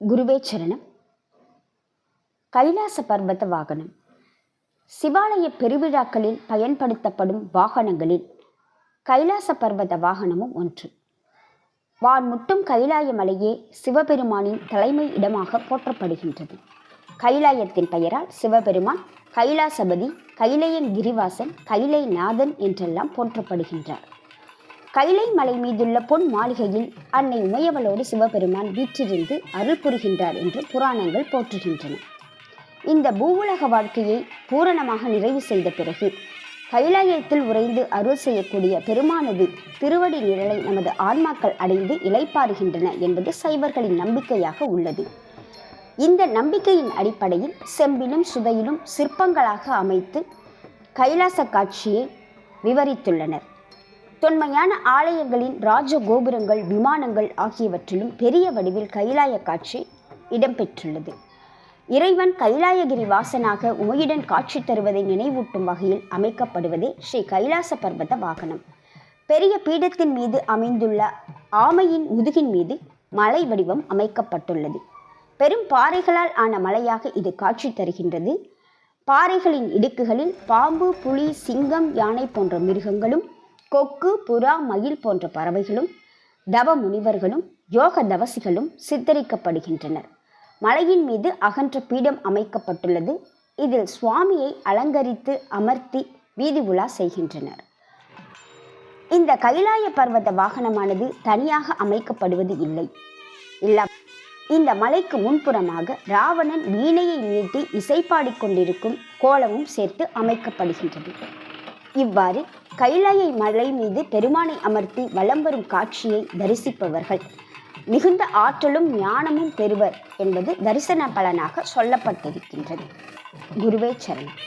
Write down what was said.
குருவே சரணம். கைலாச பர்வத வாகனம். சிவாலய பெருவிழாக்களில் பயன்படுத்தப்படும் வாகனங்களில் கைலாச பர்வத வாகனமும் ஒன்று. வான்முட்டும் கைலாய மலையே சிவபெருமானின் தலைமை இடமாக போற்றப்படுகின்றது. கைலாயத்தின் பெயரால் சிவபெருமான் கைலாசபதி கைலையன் கிரிவாசன் கைலை நாதன் என்றெல்லாம் போற்றப்படுகின்றார். கைலை மலை மீதுள்ள பொன் மாளிகையில் அன்னை உமையவளோடு சிவபெருமான் வீற்றிருந்து அருள் புரிகின்றார் என்று புராணங்கள் போற்றுகின்றன. இந்த பூவுலக வாழ்க்கையை பூரணமாக நிறைவு செய்த பிறகு கைலாயத்தில் உறைந்து அருள் செய்யக்கூடிய பெருமானது திருவடி நிழலை நமது ஆன்மாக்கள் அடைந்து இளைப்பாறுகின்றன என்பது சைவர்களின் நம்பிக்கையாக உள்ளது. இந்த நம்பிக்கையின் அடிப்படையில் செம்பிலும் சுதையிலும் சிற்பங்களாக அமைத்து கைலாச காட்சியை விவரித்துள்ளனர். தொன்மையான ஆலயங்களின் ராஜ கோபுரங்கள் விமானங்கள் ஆகியவற்றிலும் பெரிய வடிவில் கைலாய காட்சி இடம்பெற்றுள்ளது. இறைவன் கைலாயகிரி வாசனாக உமையுடன் காட்சி தருவதை நினைவூட்டும் வகையில் அமைக்கப்படுவதே ஸ்ரீ கைலாச பர்வத வாகனம். பெரிய பீடத்தின் மீது அமைந்துள்ள ஆமையின் முதுகின் மீது மலை வடிவம் அமைக்கப்பட்டுள்ளது. பெரும் பாறைகளால் ஆன மலையாக இது காட்சி தருகின்றது. பாறைகளின் இடுக்குகளில் பாம்பு புலி சிங்கம் யானை போன்ற மிருகங்களும் கொக்கு புறா மயில் போன்ற பறவைகளும் தவ முனிவர்களும் யோக தவசிகளும் சித்தரிக்கப்படுகின்றனர். மலையின் மீது அகன்ற பீடம் அமைக்கப்பட்டுள்ளது. இதில் சுவாமியை அலங்கரித்து அமர்த்தி வீதி உலா செய்கின்றனர். இந்த கைலாய பர்வத வாகனமானது தனியாக அமைக்கப்படுவது இல்லை. இல்ல இந்த மலைக்கு முன்புறமாக ராவணன் வீணையை நீட்டி இசைப்பாடிக் கொண்டிருக்கும் கோலமும் சேர்த்து அமைக்கப்படுகின்றது. இவ்வாறு கைலாய மலை மீது பெருமானை அமர்த்தி வலம் வரும் காட்சியை தரிசிப்பவர்கள். மிகுந்த ஆற்றலும் ஞானமும் பெறுவர் என்பது தரிசன பலனாக சொல்லப்பட்டிருக்கின்றது. குருவே சரணம்.